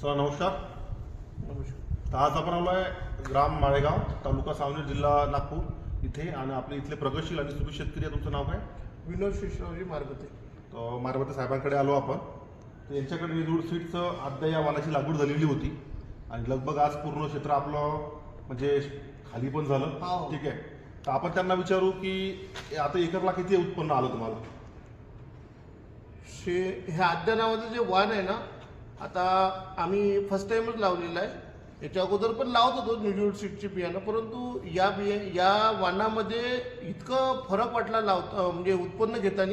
Sir नमस्कार. नमस्कार. तर आज आपण आलो आहे ग्राम माळेगाव तालुका सावनेर जिल्हा नागपूर इथे आणि आपले इथले प्रगतशील आणि सुपीक शेतकरी आहे. तुमचं नाव काय? विनोद शिशरावजी मार्गते तर मारबते साहेबांकडे आलो आपण. तर यांच्याकडे विदूर सीटचं अद्या या वालाची लागवड झालेली होती. आणि लगभग आज पूर्ण क्षेत्र आपलं म्हणजे खाली पण झालं. हो. ठीक आहे. तर आपण त्यांना विचारू की आता एकरला किती उत्पन्न आलं तुम्हाला? शे ह्या आद्या नावाचं जे वाण आहे ना आता आम्ही फर्स्ट टाइमच लावलेलं आहे. याच्या अगोदर पण लावत होतो न्यूजोड सीटची बियाणं परंतु या बिया या वाणामध्ये इतकं फरक वाटला लावता म्हणजे उत्पन्न घेताना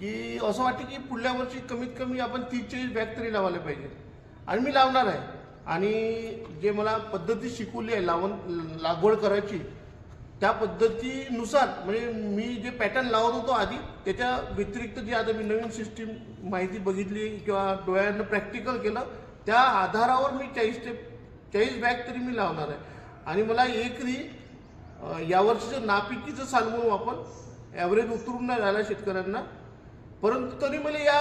की असं वाटतं की पुढल्या वर्षी कमीत कमी आपण तीस चाळीस बॅग तरी लावायला पाहिजे. आणि मी लावणार आहे. आणि जे मला पद्धती शिकवली आहे लावण लागवड करायची त्या पद्धतीनुसार म्हणजे मी जे पॅटर्न लावत होतो आधी त्याच्या व्यतिरिक्त जी आता मी नवीन सिस्टीम माहिती बघितली किंवा डोळ्यानं प्रॅक्टिकल केलं त्या आधारावर मी चाळीस ते चाळीस बॅग तरी मी लावणार आहे. आणि मला एकरी यावर्षीचं नापिकीचं साल म्हणून आपण ॲव्हरेज उतरून नाही राहिला शेतकऱ्यांना. परंतु तरी मला या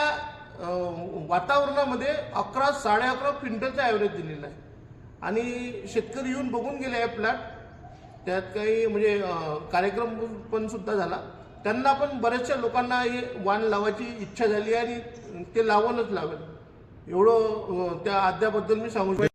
वातावरणामध्ये अकरा साडे अकरा क्विंटलचा ॲव्हरेज दिलेला आहे. आणि शेतकरी येऊन बघून गेले आहे प्लॅट त्यात काही म्हणजे कार्यक्रम पण सुद्धा झाला. त्यांना पण बऱ्याचशा लोकांना हे वाण लावायची इच्छा झाली आणि ते लावूनच लावेल. एवढं त्या अद्याबद्दल मी सांगू शकतो.